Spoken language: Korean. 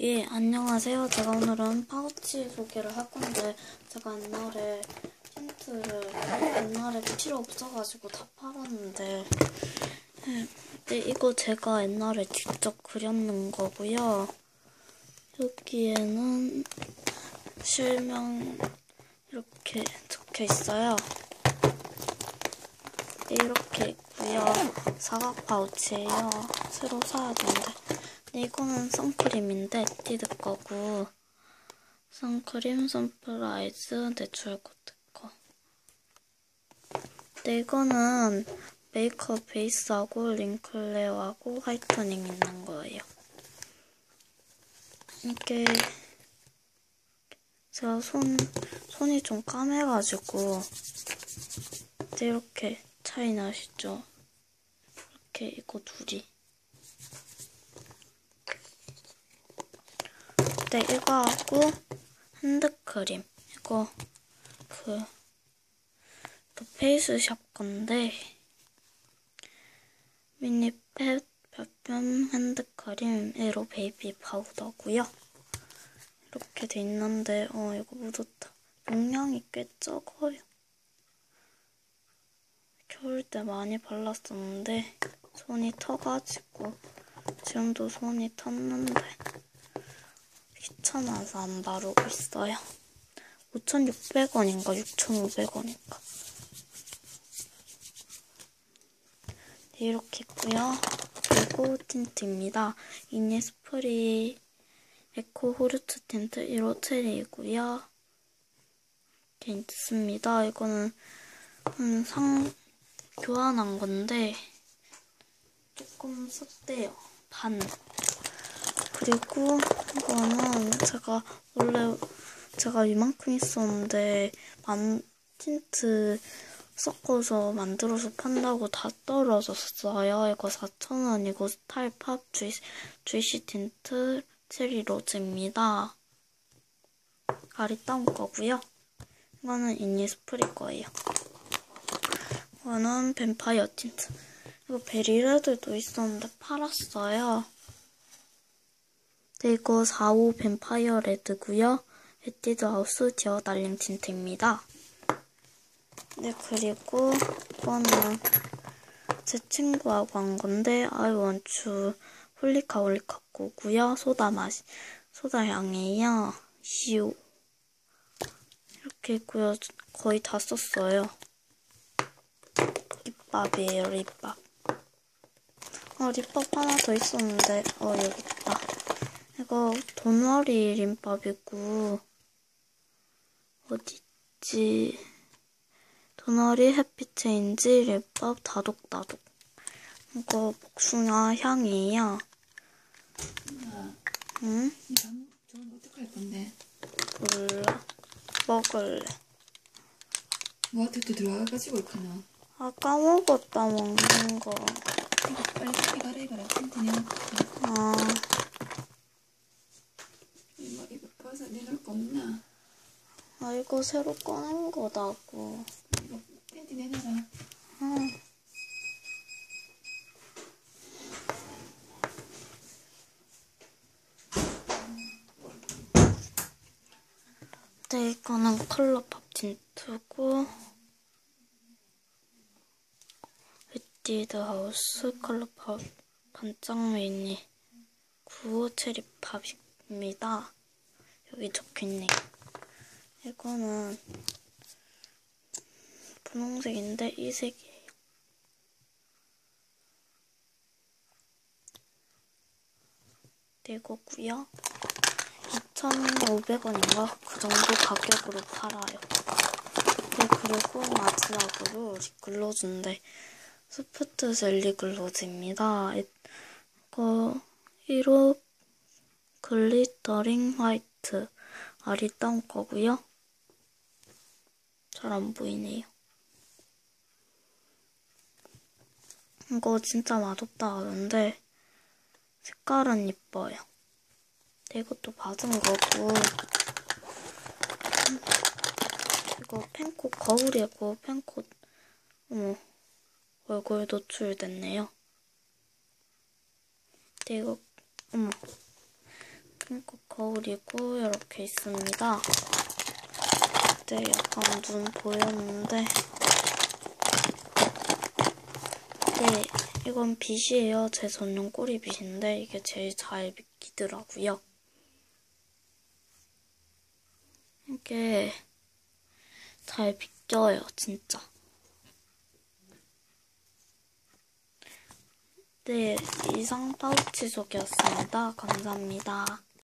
네, 안녕하세요. 제가 오늘은 파우치 소개를 할 건데, 제가 옛날에 힌트를, 옛날에 필요 없어가지고 다 팔았는데, 네, 네, 이거 제가 옛날에 직접 그렸는 거고요. 여기에는 실명 이렇게 적혀 있어요. 네, 이렇게 있고요. 사각 파우치예요. 새로 사야 되는데. 네, 이거는 선크림인데 디드 거고 선크림, 선플라이즈, 내추럴 코트 거. 네, 이거는 메이크업 베이스하고 링클레어하고 화이트닝 있는 거예요. 이게 제가 손 손이 좀 까매가지고 네, 이렇게 차이 나시죠? 이렇게 이거 둘이. 네, 이거 하고 핸드크림. 이거 그, 그 페이스샵 건데 미니펫 별변 핸드크림 에로 베이비 파우더고요. 이렇게 돼 있는데 어 이거 묻었다. 용량이 꽤 적어요. 겨울 때 많이 발랐었는데 손이 터가지고 지금도 손이 텄는데 귀찮아서 안 바르고 있어요. 5,600원인가 6,500원인가 네, 이렇게 있고요. 그리고 틴트입니다. 이니스프리 에코 호르트 틴트 1호 체리이고요. 이렇게 있습니다. 이거는 상 교환한 건데 조금 썼대요. 반. 그리고 이거는 제가 원래 제가 이만큼 있었는데 만 틴트 섞어서 만들어서 판다고 다 떨어졌어요. 이거 4,000원이고 스타일 팝 주이시, 주이시 틴트 체리 로즈입니다. 아리따운 거고요. 이거는 이니스프리 거예요. 이거는 뱀파이어 틴트. 이거 베리레드도 있었는데 팔았어요. 네, 이거 45 뱀파이어 레드고요. 에뛰드 하우스 디어 달링 틴트입니다. 네, 그리고 이거는 제 친구하고 한 건데 want to 홀리카 홀리카 거고요. 소다 맛, 소다 향이에요. 시오. 이렇게 있고요. 거의 다 썼어요. 립밥이에요, 립밥. 어, 립밥 하나 더 있었는데, 어, 여기 있다. 이거 돈와리 립밥이고, 어딨지? 돈와리 해피체인지 립밥 다독다독. 이거 복숭아 향이에요. 응? 저건 어떡할 건데? 몰라. 먹을래. 뭐한테 또 들어가가지고 있구나. 아, 까먹었다, 먹는 거. 빨리 가라 이거라. 텐트 내놓고. 아, 이거 이거 벗어 내놓을 거 없나? 아, 이거 새로 꺼낸 거다고. 텐트. 응. 네, 이거는 컬러 팝 틴트고, 에뛰드 하우스 컬러 팝 반짝 메인이 95 체리 팝입니다. 여기 적혀있네요. 이거는 분홍색인데 이 색이에요. 네, 이거고요. 2,500원인가? 그 정도 가격으로 팔아요. 네, 그리고 마지막으로 립글로즈인데 소프트 젤리 글로즈입니다. 이거 1호 글리터링 화이트 아리따운 거고요. 잘 안 보이네요. 이거 진짜 맛없다 하던데 색깔은 이뻐요. 네, 이것도 받은 거고 이거 펜코 거울이고 펜코 어머 얼굴 노출됐네요. 네, 이거 어머 핑크 거울이고 이렇게 있습니다. 그때 약간 눈 보였는데 네, 이건 빗이에요. 제 전용 꼬리빗인데 이게 제일 잘 비키더라고요. 이게 잘 비껴요, 진짜. 네, 이상 파우치 속이었습니다. 감사합니다.